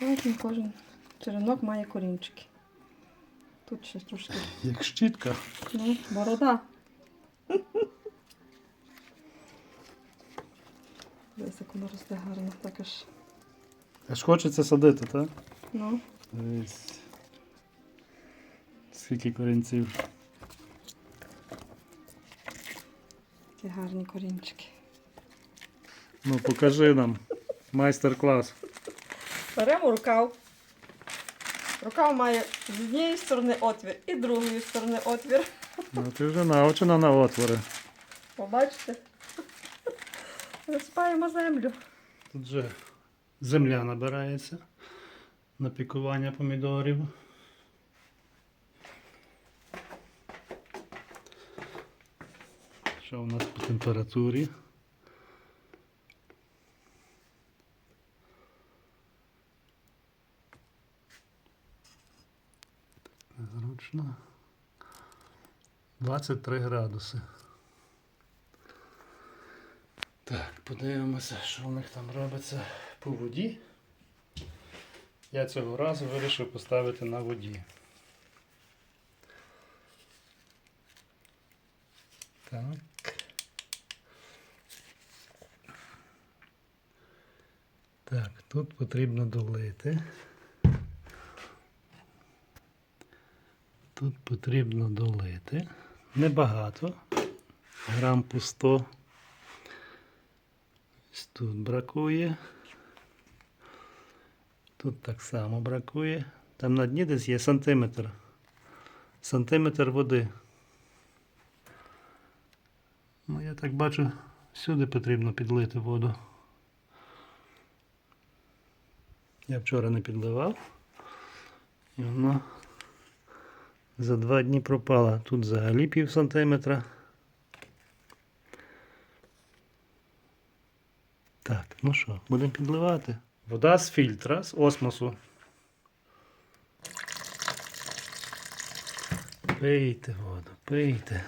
Кожен, кожен черенок має корінчики. Тут ще трошки. Як щітка. Ну, борода. Десь як воно росте гарно, так аж. Аж хочеться садити, так? Ну, Дивись. Скільки корінців. ті гарні корінчики. Ну покажи нам. Майстер-клас. Беремо рукав. Рукав має з однієї сторони отвір і з другої сторони отвір. Ну ти вже навчена на отвори. Побачите? Розпаємо землю. Тут же земля набирається на пікування помідорів. Що у нас по температурі? Незручно. 23 градуси. Так, подивимося, що в них там робиться по воді. Я цього разу вирішив поставити на воді. Так. Так, тут потрібно долити. Тут потрібно долити. Небагато. Грам по 100. Ось Тут бракує. Тут так само бракує. Там на дні десь є сантиметр. Сантиметр води. Ну, я так бачу, всюди потрібно підлити воду. Я вчора не підливав. І воно за два дні пропало. Тут взагалі пів сантиметра. Так, ну що, будемо підливати. Вода з фільтра, з осмосу. Пийте воду, пийте.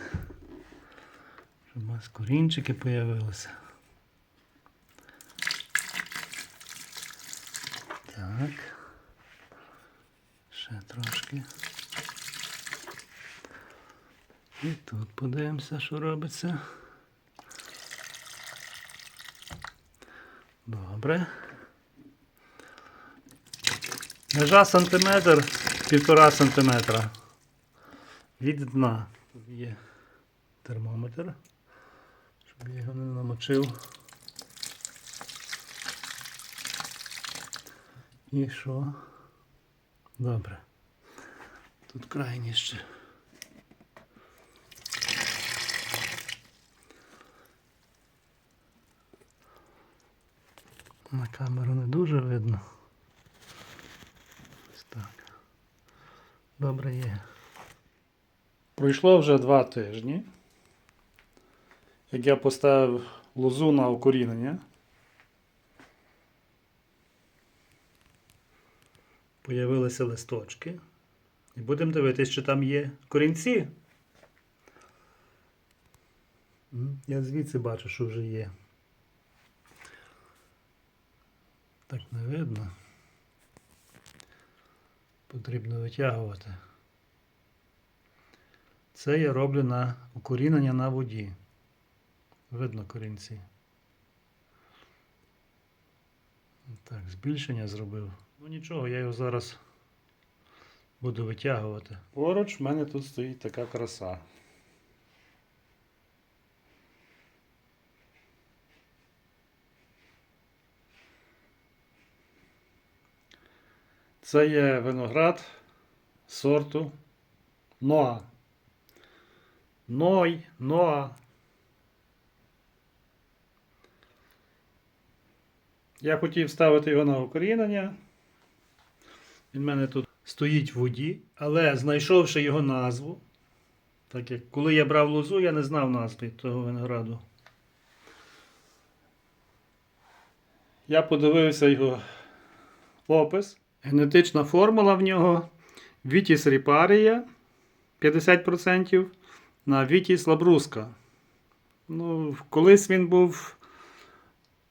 Щоб у вас корінчики появилися. Так. Ще трошки. І тут подивимося, що робиться. Добре. Межа сантиметр, півтора сантиметра. Від дна. Тут є термометр, щоб я його не намочив. І що? Добре. Тут крайні На камеру не дуже видно. Ось так. Добре є. Пройшло вже два тижні. Як я поставив лозу на укорінення. Появилися листочки. І будемо дивитися, чи там є корінці. Я звідси бачу, що вже є. Так не видно. Потрібно витягувати. Це я роблю на укорінення на воді. Видно корінці. Так, збільшення зробив. Ну нічого, я його зараз буду витягувати. Поруч в мене тут стоїть така краса. Це є виноград сорту Ноа. Ной, Ноа. Я хотів ставити його на укорінення. Він в мене тут стоїть в воді, але знайшовши його назву, так як коли я брав лозу, я не знав назви того винограду. Я подивився його опис. Генетична формула в нього Vitis riparia 50% на Vitis labrusca. Ну, колись він був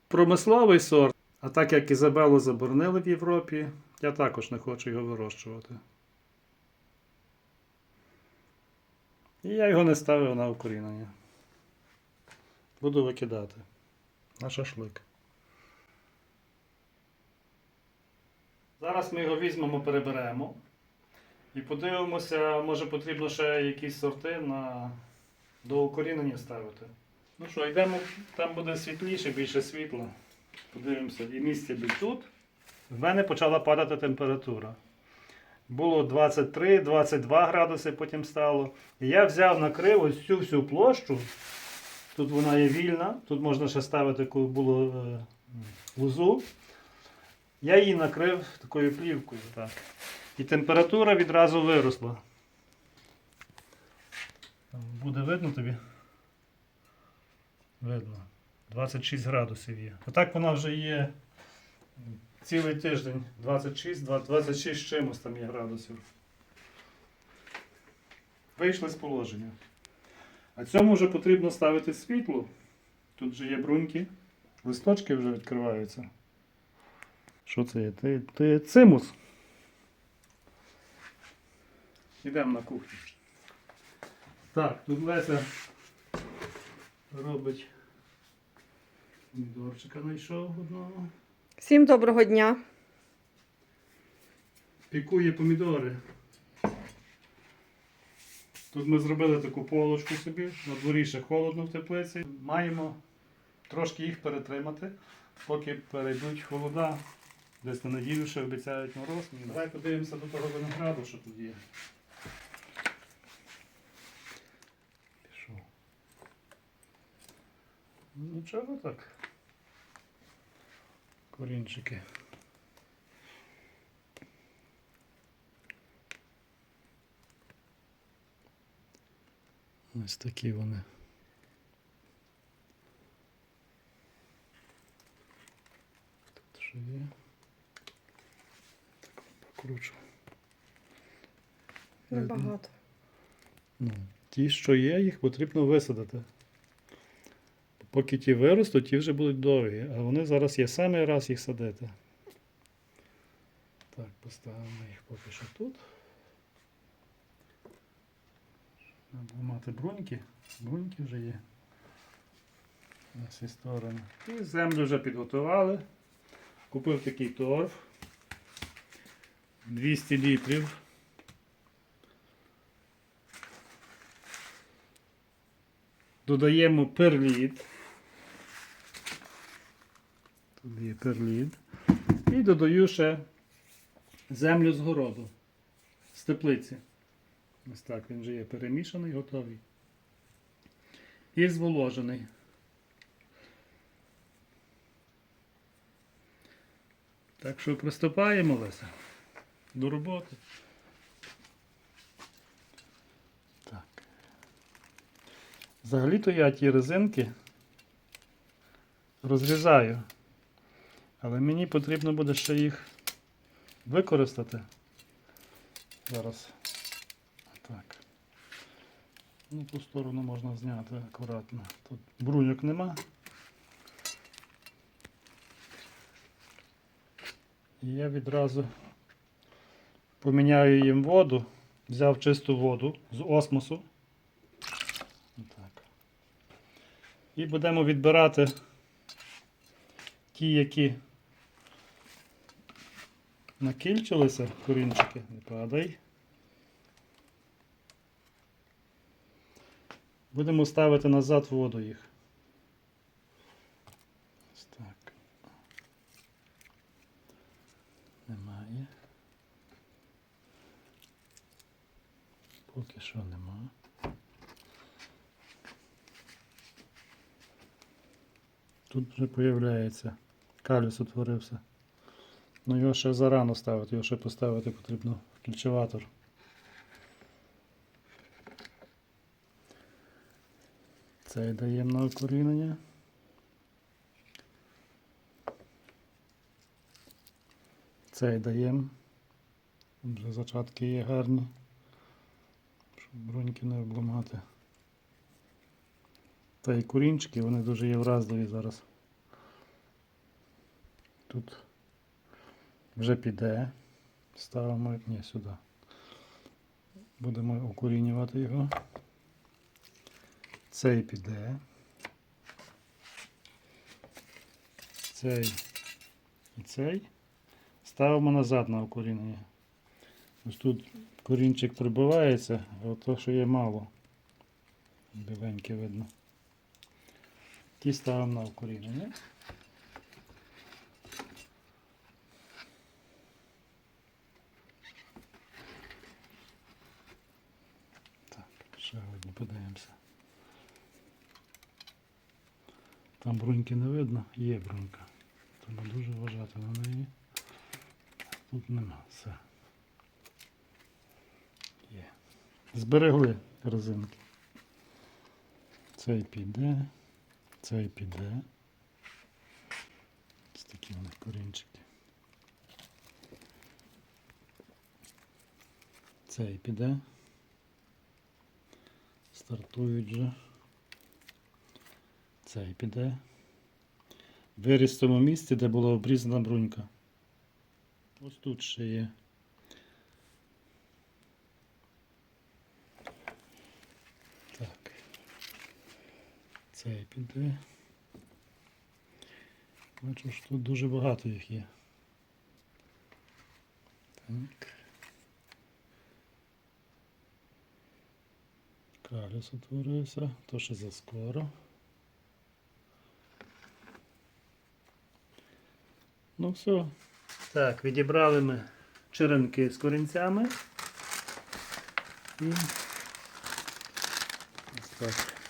промисловий сорт, а так як Ізабелу заборонили в Європі, Я також не хочу його вирощувати. І я його не ставив на укорінення. Буду викидати на шашлик. Зараз ми його візьмемо, переберемо. І подивимося, може потрібно ще якісь сорти на... до укорінення ставити. Ну що, йдемо, там буде світліше, більше світла. Подивимося, і місце буде тут. В мене почала падати температура. Було 23-22 градуси, потім стало. І я взяв, накрив ось цю всю площу. Тут вона є вільна, тут можна ще ставити, коли було е, лозу. Я її накрив такою плівкою. Так. І температура відразу виросла. Буде видно тобі? Видно. 26 градусів є. Отак вона вже є цілий тиждень. 26, 26 з чимось там є градусів. Вийшли з положення. А цьому вже потрібно ставити світло. Тут вже є бруньки. Листочки вже відкриваються. Що це є? Ти, ти цимус. Йдемо на кухню. Так, тут Леся робить помідорчика знайшов одного. Всім доброго дня. Пікує помідори. Тут ми зробили таку полочку собі, на дворі ще холодно в теплиці. Маємо трошки їх перетримати, поки перейдуть холода. Десь на неділю ще обіцяють мороз. Давай подивимося до того винограду, що тут є. Пішов. Ну чого так? Корінчики. Ось такі вони. Тут що є? Так Небагато. Ну, ті, що є, їх потрібно висадити. Поки ті виростуть, ті вже будуть довгі, а вони зараз є самий раз їх садити. Так, поставимо їх поки що тут. Треба мати бруньки. Бруньки вже є. На всі сторони. І землю вже підготували. Купив такий торф. 200 літрів. Додаємо перліт. Тут є перліт. І додаю ще землю з городу. З теплиці. Ось так він вже є перемішаний, готовий. І зволожений. Так що приступаємо, Леся, до роботи. Так. Взагалі-то я ті резинки розрізаю. Але мені потрібно буде ще їх використати. Зараз. Так. Ну, ту сторону можна зняти акуратно. Тут бруньок нема. І я відразу поміняю їм воду. Взяв чисту воду з осмосу. Так. І будемо відбирати ті, які накільчилися, корінчики, не падай. Будемо ставити назад воду їх. Так. Немає. Поки що нема. Тут вже появляється. Калюс утворився. Ну його ще зарано ставити, його ще поставити потрібно в кільчеватор. Цей даємо на укорінення. Цей даємо. Вже зачатки є гарні. Щоб бруньки не обламати. Та і корінчики, вони дуже є вразливі зараз. Тут вже піде. Ставимо ні, сюди. Будемо укорінювати його. Цей піде. Цей і цей. Ставимо назад на укорінення. Ось тут корінчик прибивається, а то, що є мало. Біленьке видно. Ті ставимо на укорінення. Так, ще одні подивимося. Там бруньки не видно, є брунька. Треба дуже вважати на неї. Тут нема. Все. Є. Зберегли резинки. Цей піде, цей піде. Ось такі вони корінчики. Цей піде. Стартують вже. Цей піде. Виріс в тому місці, де була обрізана брунька. Ось тут ще є. Цей піде. Бачу, що тут дуже багато їх є. Так. Калюс утворився, то ще заскоро. Ну все. Так, відібрали ми черенки з корінцями. І ось так.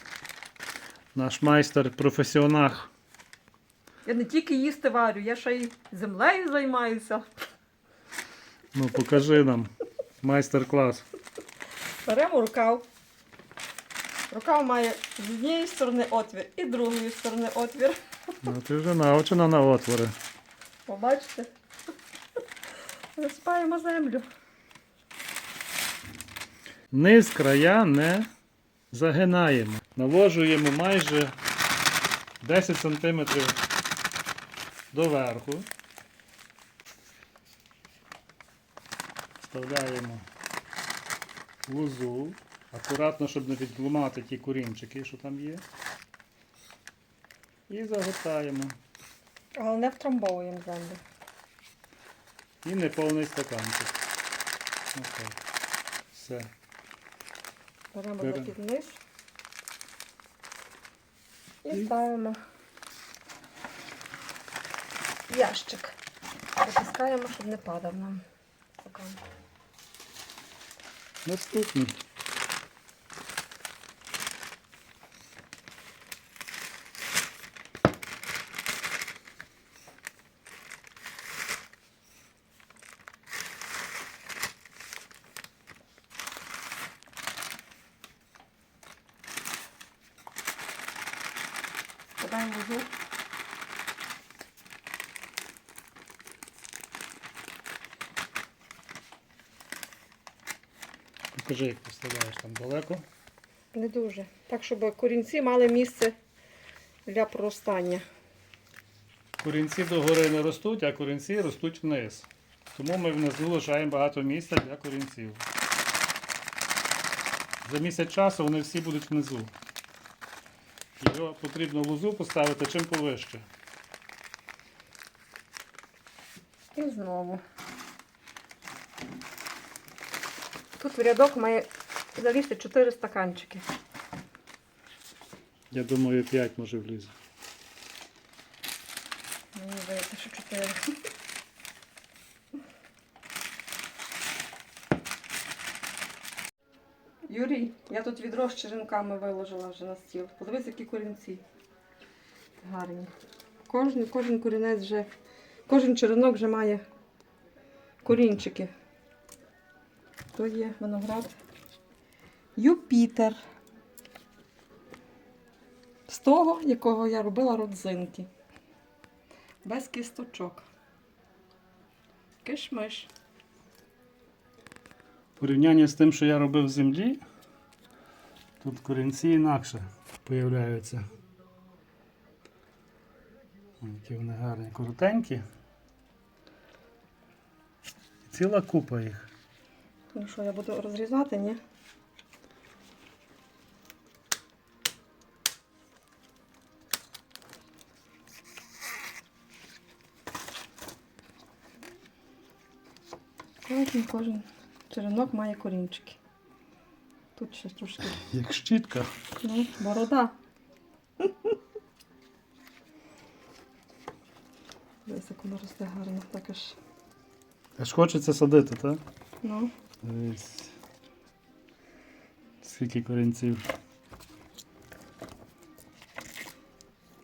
Наш майстер професіонал. Я не тільки їсти варю, я ще й землею займаюся. Ну покажи нам майстер-клас. Беремо рукав. Рукав має з однієї сторони отвір і з другої сторони отвір. Ну ти вже навчена на отвори. Побачите? Висипаємо землю. Низ края не загинаємо. Наложуємо майже 10 см доверху. Вставляємо лозу. Акуратно, щоб не відломати ті корінчики, що там є. І загортаємо. Але не втрамбовуємо землю. І неповний стаканчик. Окей. Все. Беремо під низ і ставимо ящик. Запускаємо, щоб не падав нам. Наступний. Подаємо лозу. Покажи, як ти вставляєш там далеко. Не дуже. Так, щоб корінці мали місце для проростання. Корінці догори не ростуть, а корінці ростуть вниз. Тому ми внизу лишаємо багато місця для корінців. За місяць часу вони всі будуть внизу. Його потрібно лозу поставити чим повище. І знову. Тут в рядок має залізти 4 стаканчики. Я думаю, 5 може влізе. Мені здається, що 4. Юрій, я тут відро з черенками виложила вже на стіл. Подивись, які корінці. Гарні. Кожен, кожен корінець вже, кожен черенок вже має корінчики. То є виноград. Юпітер. З того, якого я робила родзинки. Без кісточок. Кишмиш. В порівнянні з тим, що я робив в землі, тут корінці інакше появляються. Які вони гарні, коротенькі. Ціла купа їх. Ну що, я буду розрізати, ні? Кожен, кожен черенок має корінчики. Тут ще трошки. Як щітка. Ну, борода. Дивись, як воно росте гарно. Так аж. Аж хочеться садити, так? Ну, Дивись. Скільки корінців.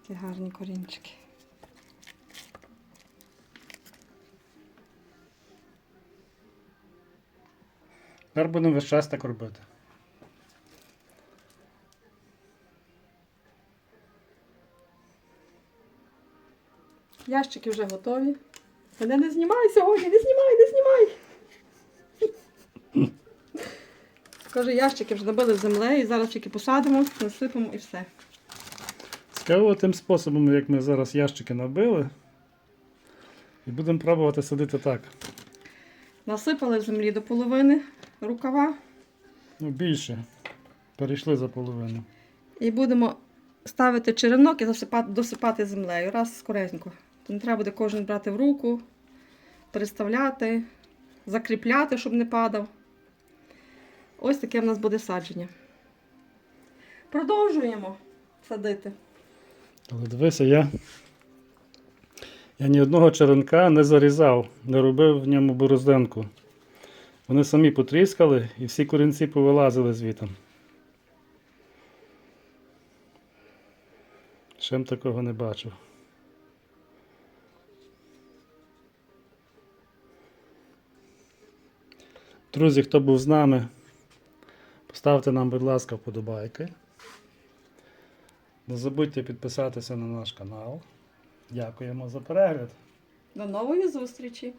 такі гарні корінчики. Тепер будемо весь час так робити. Ящики вже готові. Мене не знімай сьогодні, не знімай, не знімай. Каже, ящики вже набили землею, і зараз тільки посадимо, насипемо і все. Цікаво тим способом, як ми зараз ящики набили. І будемо пробувати садити так. Насипали в землі до половини рукава Ну, більше. Перейшли за половину. і будемо ставити черенок і засипати, досипати землею. Раз скоренько. Не треба буде кожен брати в руку, переставляти, закріпляти, щоб не падав. Ось таке в нас буде садження. Продовжуємо садити. Але дивися, я. Я ні одного черенка не зарізав, не робив в ньому борозденку. Вони самі потріскали і всі корінці повилазили звітом. Ще м такого не бачив. Друзі, хто був з нами, поставте нам, будь ласка, вподобайки. Не забудьте підписатися на наш канал. Дякуємо за перегляд. До нової зустрічі!